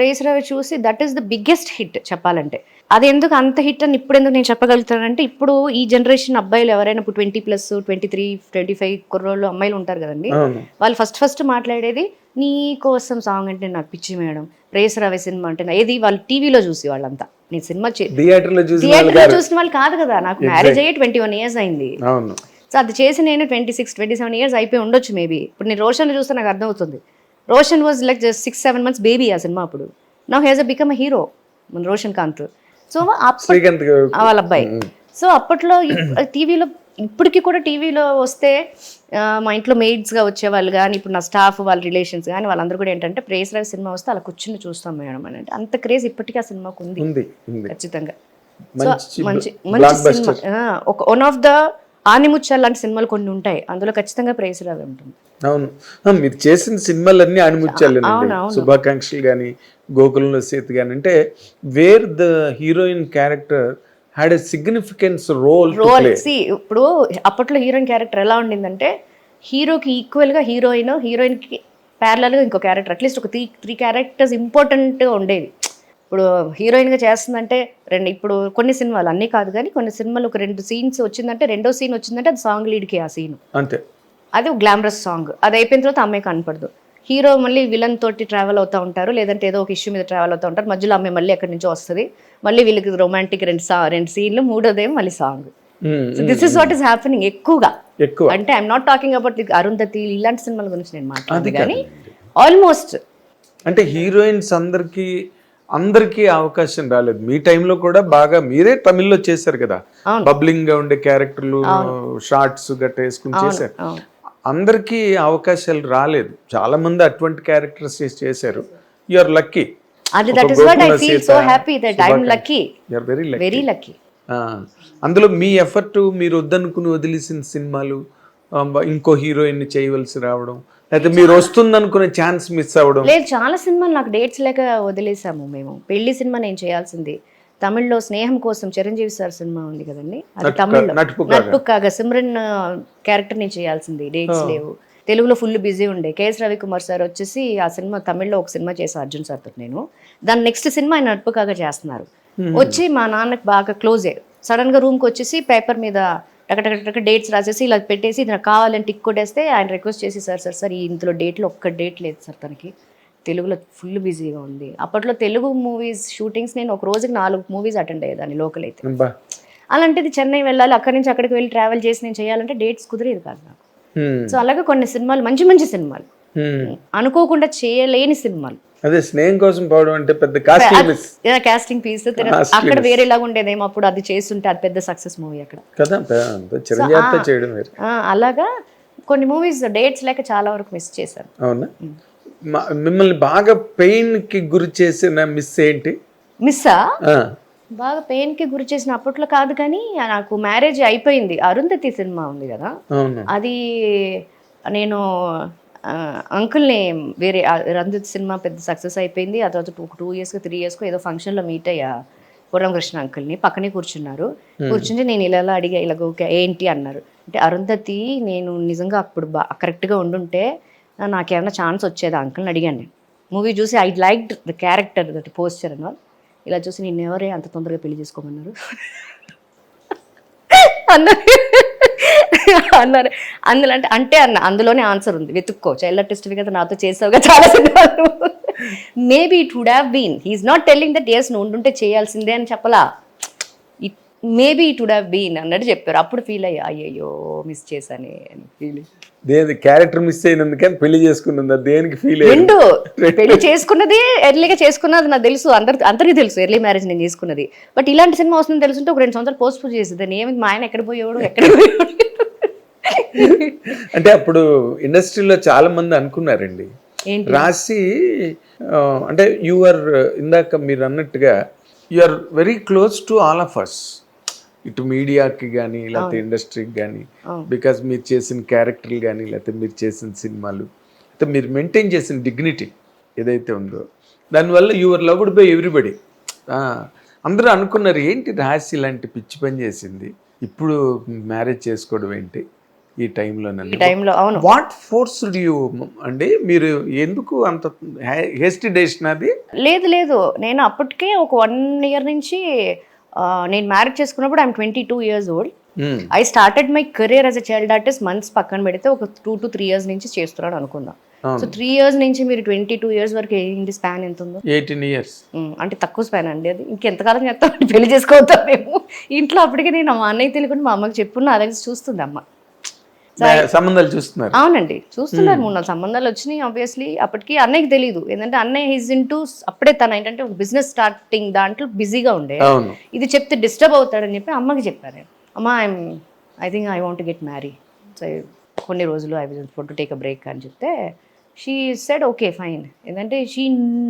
Race Ravi చూసి that is the biggest hit చెప్పాలంటే. అది ఎందుకు అంత హిట్ అని ఇప్పుడు ఎందుకు నేను చెప్పగలుగుతానంటే ఇప్పుడు ఈ జనరేషన్ అబ్బాయిలు ఎవరైనా ఇప్పుడు twenty plus twenty three twenty five కుర్రోళ్ళు అమ్మాయిలు ఉంటారు కదండి. వాళ్ళు ఫస్ట్ ఫస్ట్ మాట్లాడేది నీ కోసం సాంగ్ అంటే నాకు పిచ్చి మేడం రేస్ రవి సినిమా అంటే ఏది వాళ్ళు టీవీలో చూసి వాళ్ళంతా. నేను సినిమా థియేటర్లో చూసి థియేటర్లో చూసిన వాళ్ళు కాదు కదా నాకు మ్యారేజ్ అయ్యి ట్వంటీ వన్ ఇయర్స్ అయింది సో అది చేసి నేను twenty six twenty seven years అయిపోయి ఉండొచ్చు మేబీ ఇప్పుడు నేను రోషన్ చూస్తే నాకు అర్థమవుతుంది. Roshan was like just six seven months baby ఆ సినిమా అప్పుడు. నా has a become a hero మన రోషన్ కాంత్. సో వాళ్ళ అబ్బాయి. సో అప్పట్లో టీవీలో ఇప్పటికీ కూడా టీవీలో వస్తే మా ఇంట్లో మేడ్స్గా వచ్చేవాళ్ళు కానీ ఇప్పుడు నా స్టాఫ్ వాళ్ళ రిలేషన్స్ కానీ వాళ్ళందరూ కూడా ఏంటంటే ప్రేస్ రావు సినిమా వస్తే అలా కూర్చుని చూస్తాం మేడం అని అంటే అంత క్రేజ్ ఇప్పటికీ ఆ సినిమాకు ఉంది. ఖచ్చితంగా. సో మంచి మంచి సినిమా. ఒక వన్ ఆఫ్ ద ఆనిముత్యాలు లాంటి సినిమాలు కొన్ని ఉంటాయి. అందులో ఖచ్చితంగా ప్రేస్ రావే ఉంటుంది. అవును. మీరు చేసిన సినిమాలన్నీ అవును. శుభాకాంక్షలు కానీ గోకులంలో సీత కానీ అంటే where the heroine character had a significance role role. See ఇప్పుడు అప్పట్లో హీరోయిన్ క్యారెక్టర్ ఎలా ఉండిందంటే హీరోకి ఈక్వల్గా హీరోయిన్ హీరోయిన్కి ప్యారలల్గా ఇంకో క్యారెక్టర్ అట్లీస్ట్ ఒక త్రీ త్రీ క్యారెక్టర్స్ ఇంపార్టెంట్ ఉండేది ఇప్పుడు హీరోయిన్గా చేస్తుందంటే రెండు ఇప్పుడు కొన్ని సినిమాలు అన్నీ కాదు కానీ కొన్ని సినిమాలు ఒక రెండు సీన్స్ వచ్చిందంటే రెండో సీన్ వచ్చిందంటే అది సాంగ్ లీడ్కి ఆ సీన్ అంతే. అది ఒక గ్లామరస్ సాంగ్ అది అయిపోయిన తర్వాత అమ్మాయి కనపడదు. హీరో మళ్ళీ విలన్ తోటి ట్రావెల్ అవుతూ ఉంటారు లేదంటే ఏదో ఒక ఇష్యూ మీద ట్రావెల్ అవుతూ ఉంటారు. మధ్యలో అమ్మాయి మళ్ళీ ఎక్కడి నుంచో వస్తుంది. మళ్ళీ వీళ్ళకి రొమాంటిక్ రెండు సా రెండు సీన్లు మూడోదేమో మళ్ళీ song this is what is happening ఎక్కువగా. ఎక్కువ. అంటే I'm not talking about Arundhati ఇలాంటి సినిమాల గురించి నేను మాట్లాడదు కానీ. ఆల్మోస్ట్ అంటే హీరోయిన్స్ అందరికి అందరికీ అవకాశం రాలేదు. మీ టైంలో కూడా బాగా మీరే తమిళ్ళో చేశారు కదా. బబ్లింగ్గా ఉండే క్యారెక్టర్లు షార్ట్స్ గట్ట వేసుకుని చేశారు. అందరికీ అవకాశాలు రాలేదు. చాలా మంది అటువంటి క్యారెక్టర్స్ చేశారు. యు ఆర్ లక్కీ అది that is what I feel so happy that I'm lucky you are very lucky very lucky అందులో మీ ఎఫర్ట్ మీరు వద్దనుకుని వదిలేసిన సినిమాలు ఇంకో హీరోయిన్ చేయవలసి రావడం లేకపోతే మీరు వస్తుందనుకునే ఛాన్స్ మిస్ అవ్వడం? లేదు చాలా సినిమాలు నాకు డేట్స్ లేక వదిలేసాము మేము. పెళ్ళి సినిమా నేను చేయాల్సింది. తమిళ్ళో స్నేహం కోసం చిరంజీవి సార్ సినిమా ఉంది కదండి? అది తమిళ్ళో. కాగా సిమ్రన్ క్యారెక్టర్ నేను చేయాల్సింది. డేట్స్ లేవు. తెలుగులో ఫుల్ బిజీ ఉండే. కేఎస్ రవికుమార్ సార్ వచ్చేసి ఆ సినిమా తమిళ్ళో ఒక సినిమా చేసా అర్జున్ సార్తో నేను. దాని నెక్స్ట్ సినిమా ఆయన నటుపుకాగా చేస్తున్నారు. వచ్చి మా నాన్నకి బాగా క్లోజే సడన్గా రూమ్కి వచ్చేసి పేపర్ మీద టక డేట్స్ రాసేసి ఇలా పెట్టేసి ఇది నాకు కావాలని టిక్ కొట్టేస్తే ఆయన రిక్వెస్ట్ చేసి సార్ సార్ సార్ ఈ ఇందులో డేట్లో ఒక్క డేట్ లేదు సార్ తనకి తెలుగులో ఫుల్ బిజీగా ఉంది అప్పట్లో తెలుగు మూవీస్ షూటింగ్స్ నేను ఒక రోజుకి నాలుగు మూవీస్ అటెండ్ అయ్యేదాన్ని లోకల్ అయితే. అలాంటిది చెన్నై వెళ్ళాలి అక్కడి నుంచి అక్కడికి వెళ్ళి ట్రావెల్ చేసి నేను చేయాలంటే డేట్స్ కుదిరేది కాదు నాకు. సో అలాగే కొన్ని సినిమాలు మంచి మంచి సినిమాలు. అనుకోకుండా చేయలేని సినిమాలు. అదే స్నేహం కోసం పోవడం అంటే పెద్ద కాస్ట్లీ మిస్ కాస్టింగ్ పీస్ అక్కడ వేరేలాగా ఉండేదేమో అప్పుడు అది చేస్తుంటే అది పెద్ద సక్సెస్ మూవీ అక్కడ. కదా చిరంజీవితో చేయడం అలాగా కొన్ని మూవీస్ డేట్స్ లేక చాలా వరకు మిస్ చేశాను. అవునా? మిమ్మల్ని బాగా పెయిన్కి గురి చేసిన మిస్ ఏంటి? మిస్సా ఆ, బాగా పెయిన్కి గురి చేసిన అప్పట్లో కాదు కానీ నాకు మ్యారేజ్ అయిపోయింది. అరుంధతి సినిమా ఉంది కదా. అది నేను అంకుల్ని వేరే అరుంధతి సినిమా పెద్ద సక్సెస్ అయిపోయింది. ఆ తర్వాత టూ టూ ఇయర్స్కి త్రీ ఇయర్స్కో ఏదో ఫంక్షన్లో మీట్ అయ్యా. పూర్ణకృష్ణ అంకుల్ని పక్కనే కూర్చున్నారు. కూర్చుంటే నేను ఇలా ఇలా అడిగా ఇలా ఏంటి అన్నారు. అంటే అరుంధతి నేను నిజంగా అప్పుడు బా కరెక్ట్గా ఉండుంటే నాకేమైనా ఛాన్స్ వచ్చేదా? అంకుల్ని అడిగాను నేను. మూవీ చూసి I like the character that posture అని ఇలా చూసి నిన్ను ఎవరే అంత తొందరగా పెళ్ళి చేసుకోమన్నారు? అన్నారు. అన్నారు. అందులో అంటే అంటే అన్న అందులోనే ఆన్సర్ ఉంది. వెతుక్కో. చైల్డ్ ఆర్టిస్ట్ కదా నాతో చేసావుగా చాలా సినిమాలు. Maybe it would have been he's not telling that as నువ్వు ఉండుంటే చేయాల్సిందే అని చెప్పలా. Maybe it would have been అన్నట్టు చెప్పారు. అప్పుడు ఫీల్ అయ్యా అయ్యయ్యో మిస్ చేశానే అని ఫీల్ దేని క్యారెక్టర్ మిస్ అయినందుకని పెళ్ళి చేసుకున్నదా దేనికి ఫీల్ రెండు పెళ్ళి చేసుకున్నది ఎర్లీగా చేసుకున్నది నాకు తెలుసు. అందరి అందరికీ తెలుసు ఎర్లీ మ్యారేజ్ నేను చేసుకున్నది. బట్ ఇలాంటి సినిమా వస్తుందని తెలుసుంటే ఒక రెండు సంవత్సరాలు పోస్ట్ పోన్ చేసేదాన్ని ఏమి మా ఆయన ఎక్కడ పోయేవాడు ఎక్కడ పోయేవాడు? అంటే అప్పుడు ఇండస్ట్రీలో చాలా మంది అనుకున్నారండి. రాసి అంటే యు ఆర్ ఇందాక మీరు అన్నట్టుగా you are very close to all of us ఇటు మీడియాకి కానీ లేకపోతే ఇండస్ట్రీకి కానీ బికాజ్ మీరు చేసిన క్యారెక్టర్లు కానీ లేకపోతే మీరు చేసిన సినిమాలు అయితే మీరు మెయింటైన్ చేసిన డిగ్నిటీ ఏదైతే ఉందో దానివల్ల యువర్ లవ్డ్ బై ఎవ్రీబడి. అందరూ అనుకున్నారు ఏంటి రాసి ఇలాంటి పిచ్చి పని చేసింది? ఇప్పుడు మ్యారేజ్ చేసుకోవడం ఏంటి ఈ టైంలో టైంలో అవును. వాట్ ఫోర్స్ యూ అండి? మీరు ఎందుకు అంత హెస్టి డెసిషన్ అది? లేదు లేదు. నేను అప్పటికే ఒక వన్ ఇయర్ నుంచి నేను మ్యారేజ్ చేసుకున్నప్పుడు I'm twenty two years old. I started my career as a child artist months పక్కన పెడితే ఒక టూ టు త్రీ ఇయర్స్ నుంచి చేస్తున్నాను అనుకుందాం. సో త్రీ ఇయర్స్ నుంచి మీరు ట్వంటీ టూ ఇయర్స్ వరకు ఏంటి స్పాన్ ఎంత ఉందో? ఎయిటీన్ ఇయర్స్ ఉమ్, అంటే తక్కువ స్పాన్ అండి అది. ఇంకెంతకాలం చేస్తాం? పెళ్ళి చేసుకోవద్దాం మేము. ఇంట్లో అప్పటికే నేను మా అన్నయ్య తెలియకుండా మా అమ్మకి చెప్పున్న నా దగ్గర చూస్తుంది అమ్మ. సంబంధాలు చూస్తున్నారు. అవునండి. చూస్తున్నారు మూడు నాలుగు సంబంధాలు వచ్చినాయి ఆబ్వియస్లీ అప్పటికి అన్నయ్యకి తెలియదు ఏంటంటే అన్నయ్య హిజ్ ఇన్ అప్పుడే తన ఏంటంటే ఒక బిజినెస్ స్టార్టింగ్ దాంట్లో బిజీగా ఉండే. ఇది చెప్తే డిస్టర్బ్ అవుతాడని చెప్పి అమ్మకి చెప్పాను నేను అమ్మ I'm I think I want get marry so కొన్ని రోజులు I want to take a break అని చెప్తే షీ సెడ్ ఓకే ఫైన్ ఏంటంటే షీ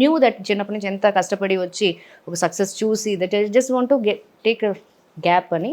న్యూ దట్ చిన్నప్పటి నుంచి ఎంత కష్టపడి వచ్చి ఒక సక్సెస్ చూసి that just want to get take gap అని